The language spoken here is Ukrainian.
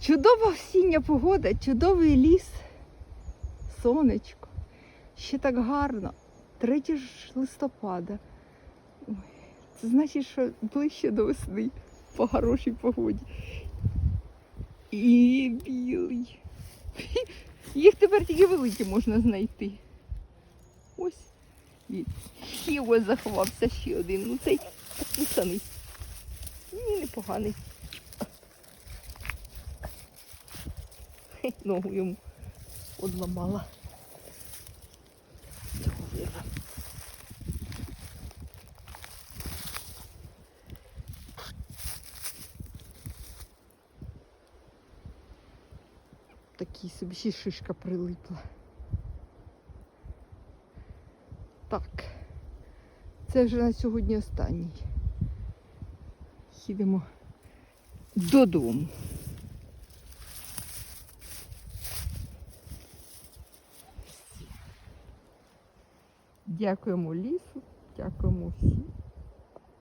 Чудова осіння погода, чудовий ліс, сонечко. Ще так гарно. 3 ж листопада. Це значить, що ближче до весни по хорошій погоді. І білий. Їх тепер тільки великі можна знайти. Ось він. Ще ось заховався ще один. Ну цей такий. Ні, непоганий. Ногу йому одламала. Цього вирву. Такий собі ще шишка прилипла. Так, це вже на сьогодні останній. Їдемо додому. Дякуємо лісу, дякуємо всім.